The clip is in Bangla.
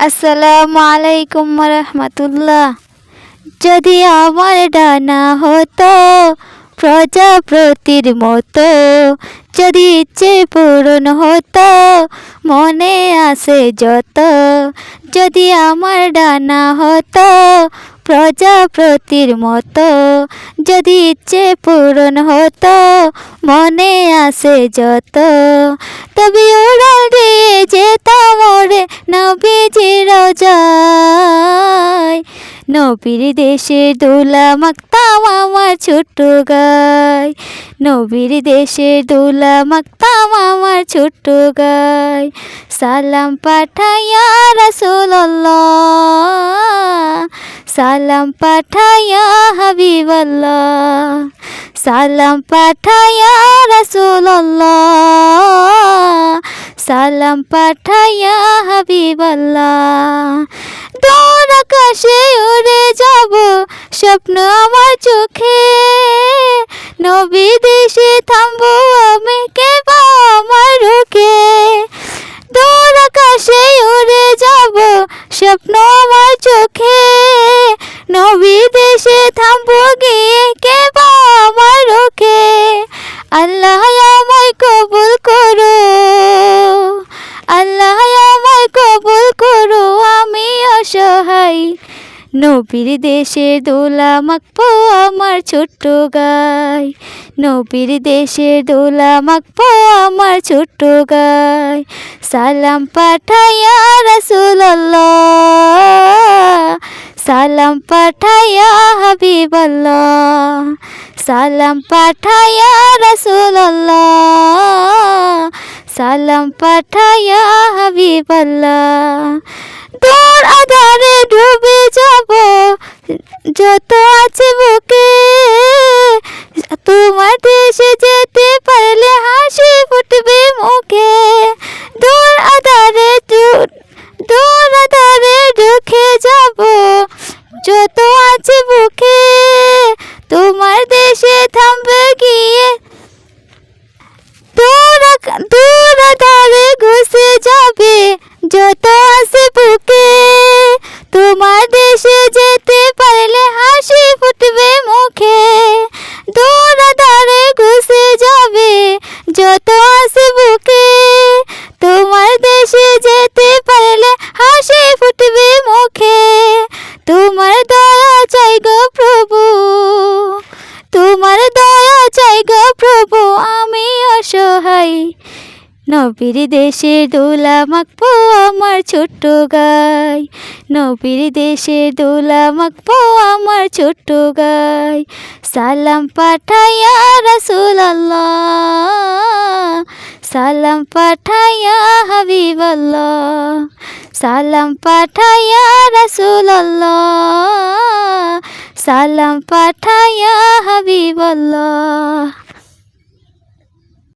আসসালামু আলাইকুম রহমতুল্লাহ যদি আমার ডানা হতো, প্রজাপতির মতো, যদি ইচ্ছে পূরণ হতো, মনে আসে যত, যদি আমার ডানা হতো প্রজাপতির মতো। যদি ইচ্ছে পূরণ হতো, মনে আসে যত। তবে উড়াল দিয়ে যেতাম ওরে নবীজির যায় নবীর দেশে দোলা মাখতাম আমার ছোট্ট গায় নবীর দেশে দোলা মাখতাম আমার ছোট্ট গায় সালাম পাঠাইয়া রাসূলুল্লাহ। সালাম পাঠাইয়া হাবিবাল্লাহ। সালাম পাঠাইয়া রাসূলুল্লাহ। সালাম পাঠাইয়া হাবিবাল্লাহ। উড়ে যাব স্বপ্ন আমার চোখে। নবী দেশে থামবো আমি কে আমার রুখে। দূর আকাশে উড়ে যাব স্বপ্ন আমার চোখে। নবী দেশে থামবো গিয়ে, কে আমার রুখে আল্লাহ আমায় কবুল করো। আল্লাহ আমায় কবুল করো, আমি অসহায়। নবীর দেশে দোলা মাখবো আমার ছোট্ট গায় নবীর দেশে দোলা মাখবো আমার ছোট্ট গায় সালাম পাঠাইয়া রাসূলুল্লাহ। সালাম পাঠাইয়া হাবিবাল্লাহ সালাম পাঠাইয়া রসুল্লাহ সালাম পাঠাইয়া হাবিবাল্লাহ। তোর আধারে ডুবে বুকে তোমার দেশে যেতে পারলে হাসি ফুটবে মুখে। তোমার দয়া চাই গো প্রভু। তোমার দয়া চাই গো প্রভু, আমি অসহায়। নবীর দেশে দোলা মাখবো আমার ছোট্ট গাই। নবীর দেশে দোলা মাখবো আমার ছোট্ট গাই। সালাম পাঠাইয়া রাসূলুল্লাহ। সালাম পাঠাইয়া হাবিবাল্লাহ। সালাম পাঠাইয়া রাসূলুল্লাহ। সালাম পাঠাইয়া হাবিবাল্লাহ।